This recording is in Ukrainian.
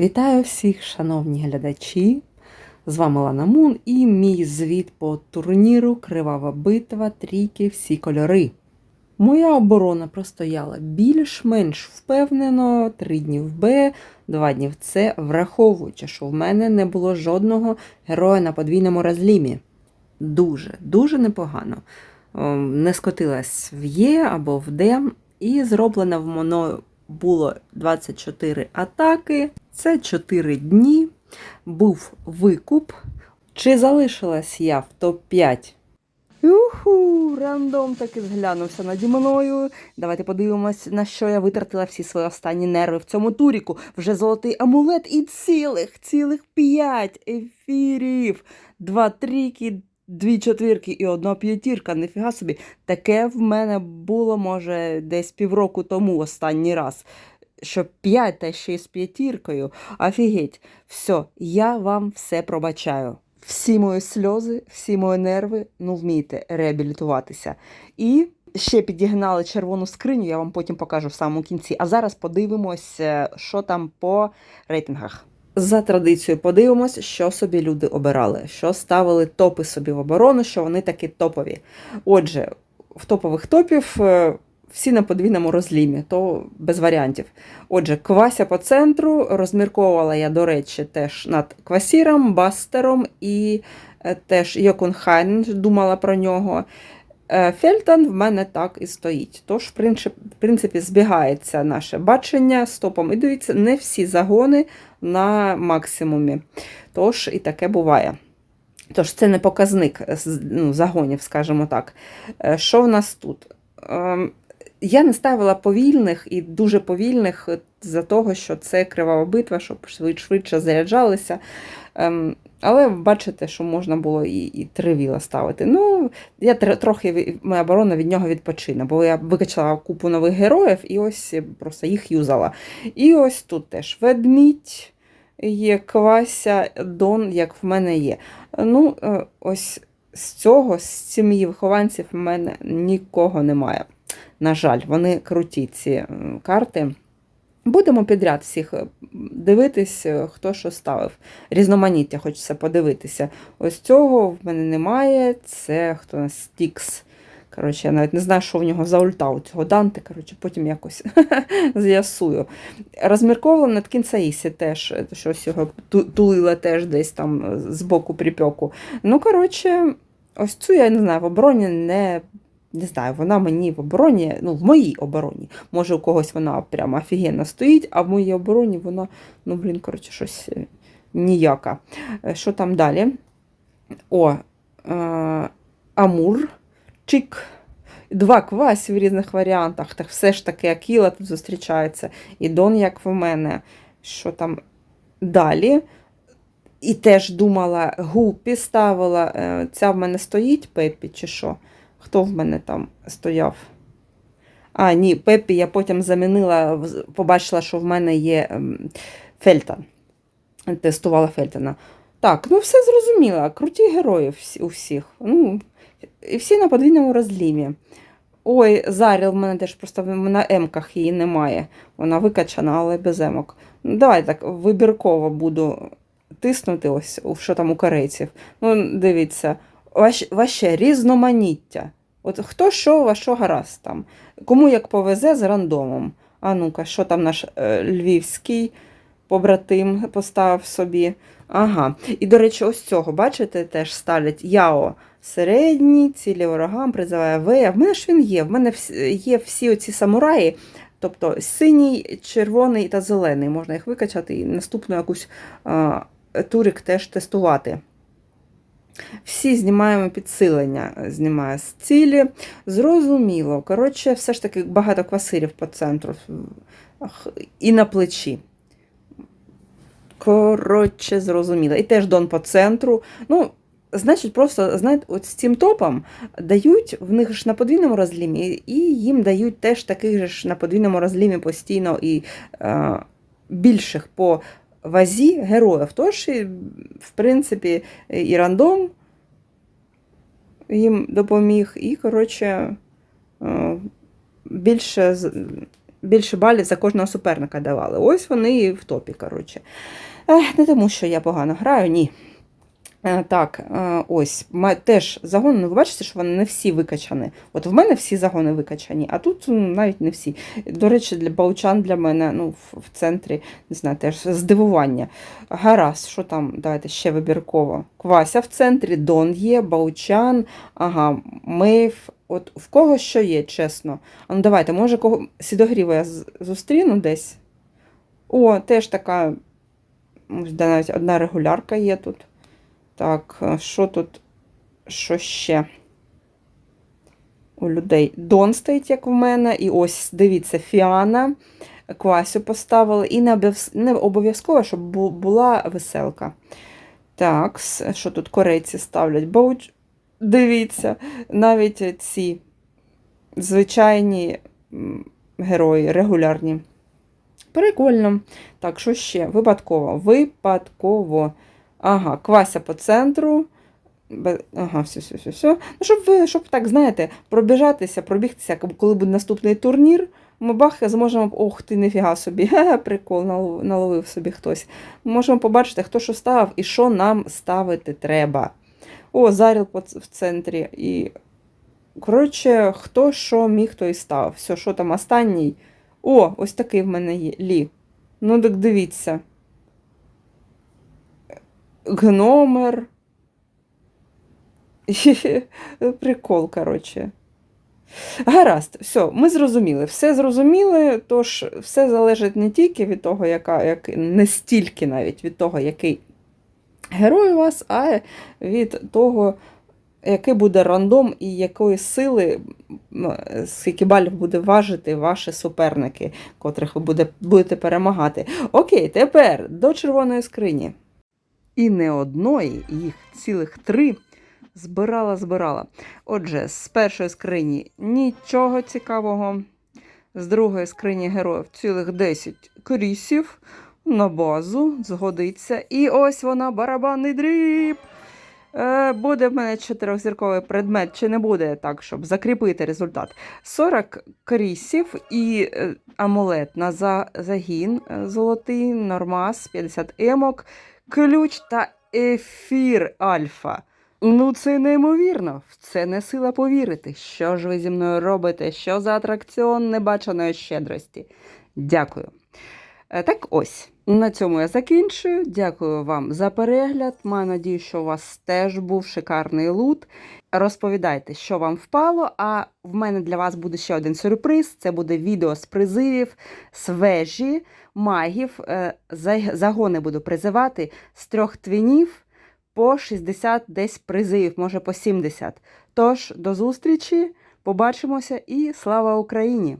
Вітаю всіх, шановні глядачі! З вами Лана Мун і мій звіт по турніру Кривава битва трійки всі кольори. Моя оборона простояла більш-менш впевнено, три дні в Б, два дні в С, враховуючи, що в мене не було жодного героя на подвійному розлімі. Дуже, дуже непогано. Ем, Не скотилась в Є або в Д, і зроблено в мною було 24 атаки. Це 4 дні. Був викуп. Чи залишилась я в топ-5? Юху, рандом таки зглянувся наді мною. Давайте подивимось, на що я витратила всі свої останні нерви в цьому туріку. Вже золотий амулет і цілих, цілих 5 ефірів. Два трійки, дві четвірки і одна п'ятірка. Нифіга собі. Таке в мене було, може, десь півроку тому останній раз. Що 5 та ще з п'ятіркою. Офігеть. Все, я вам все пробачаю. Всі мої сльози, всі мої нерви, ну вмієте реабілітуватися. І ще підігнали червону скриню, я вам потім покажу в самому кінці. А зараз подивимось, е, що там по рейтингах. За традицією подивимось, що собі люди обирали, що ставили топи собі в оборону, що вони такі топові. Отже, в топових топів е, всі на подвійному розлімі, то без варіантів. Отже, квася по центру розмірковувала я, до речі, теж над квасіром, бастером і е, теж Йокунхайн, думала про нього. Е, Фельтон в мене так і стоїть. Тож, в принципі, збігається наше бачення з топом. І дивіться, не всі загони на максимумі. Тож і таке буває. Тож, це не показник ну, загонів, скажімо так. Е, Що в нас тут? Я не ставила повільних і дуже повільних за того, що це кривава битва, щоб швидше заряджалися. Ем, Але бачите, що можна було і, і три віла ставити. Ну, я трохи моя оборона від нього відпочине, бо я викачала купу нових героїв і ось просто їх юзала. І ось тут теж ведмідь є, квася, дон, як в мене є. Ну, е, ось з цього, з сім'ї вихованців, в мене нікого немає. На жаль, вони круті ці карти. Будемо підряд всіх е, дивитись, е, хто що ставив. Різноманіття хочеться подивитися. Ось цього в мене немає. Це хто у нас Стікс. Коротше, я навіть не знаю, що в нього за ульта у цього Данте. Коротше, потім якось з'ясую. Розмірковувала над Кінцаїсі теж, е, щось його ту- тулила теж десь там з боку припеку. Ну, коротше, ось цю я не знаю, в обороні не. Не знаю, вона мені в обороні, ну, в моїй обороні. Може, у когось вона прямо офігенно стоїть, а в моїй обороні вона, ну, блін, коротше, щось е, ніяка. Е, Що там далі? О, е, Амур, Чик. Два квасі в різних варіантах. Так все ж таки Акіла тут зустрічається. І Дон, як в мене. Що там далі? І теж думала, гупі ставила. Е, Ця в мене стоїть Пепі, чи що? Хто в мене там стояв? А, ні, Пепі я потім замінила, побачила, що в мене є ем, Фельтон. Тестувала Фельтона. Так, ну все зрозуміло. Круті герої у всіх. Ну, і всі на подвійному розлімі. Ой, Заріл в мене теж просто на емках її немає. Вона викачана, але без емок. Ну, давай так, вибірково буду тиснути, ось, що там у корейців. Ну, дивіться, ваще різноманіття. От хто що, во що гаразд там. Кому як повезе з рандомом. А ну-ка, що там наш е, львівський побратим поставив собі. Ага. І, до речі, ось цього, бачите, теж ставлять Яо середній, цілі ворогам, призиває В. В мене ж він є. В мене є всі оці самураї, тобто синій, червоний та зелений. Можна їх викачати і наступну якусь а, турик теж тестувати. Всі знімаємо підсилення, знімає з цілі. Зрозуміло. Коротше, все ж таки багато квасирів по центру і на плечі. Коротше, зрозуміло. І теж дон по центру. Ну, значить, просто, знаєте, от з цим топом дають в них ж на подвійному розлімі, і їм дають теж таких же ж на подвійному розлімі постійно і е, більших по вазі героїв. Тож, в принципі, і рандом їм допоміг, і, коротше, е, більше більше балів за кожного суперника давали. Ось вони і в топі, коротше. Не тому, що я погано граю, ні. Е, Так, е, ось теж загон. Ну, ви бачите, що вони не всі викачані. От в мене всі загони викачані, а тут м, навіть не всі. До речі, для баучан для мене ну, в, центрі, не знаю, теж здивування. Гаразд, що там? Давайте ще вибірково. Квася в центрі, Дон є, Баучан, ага, Мейв. От в кого що є, чесно. А ну давайте, може, кого Сідогріва я зустріну десь. О, теж така. навіть одна регулярка є тут. Так, е, що тут? Що ще? У людей Дон стоїть, як в мене. І ось, дивіться, Фіана. Квасю поставили. І не обов'язково, щоб була веселка. Так, що тут корейці ставлять? Бауч... Дивіться, навіть ці звичайні герої, регулярні. Прикольно. Так, що ще? Випадково. Випадково. Ага, квася по центру. Ага, все, все, все, все. Ну, щоб ви, щоб так, знаєте, пробіжатися, пробігтися, коли буде наступний турнір, ми бах, зможемо. Ох ти, ніфіга собі. Прикол, наловив собі хтось. Можемо побачити, хто що ставив і що нам ставити треба. О, заріл в центрі. І, коротше, хто що міг, то і став. Все, що там останній. О, ось такий в мене є. Лі. Ну, так дивіться. Гномер. Прикол, коротше. Гаразд, все, ми зрозуміли. Все зрозуміли, тож все залежить не тільки від того, яка, як, не стільки навіть від того, який герой у вас, а від того, який буде рандом і якої сили, скільки балів буде важити ваші суперники, котрих ви буде, будете перемагати. Окей, тепер до червоної скрині. І не одної, їх цілих три збирала, збирала. Отже, з першої скрині нічого цікавого. З другої скрині героїв цілих 10 крісів на базу, згодиться. І ось вона, барабанний дріб. Е, буде в мене чотирьохзірковий предмет, чи не буде так, щоб закріпити результат. 40 крісів і е, амулет на за- загін е, золотий, нормас, 50 емок, ключ та ефір альфа. Ну, це неймовірно. В це не сила повірити. Що ж ви зі мною робите? Що за атракціон небаченої щедрості? Дякую. Е, Так ось, на цьому я закінчую. Дякую вам за перегляд. Маю надію, що у вас теж був шикарний лут. Розповідайте, що вам впало. А в мене для вас буде ще один сюрприз. Це буде відео з призивів, свежі, магів. Е, Загони буду призивати з трьох твінів по 60 десь призивів, може по 70. Тож, до зустрічі, побачимося і слава Україні!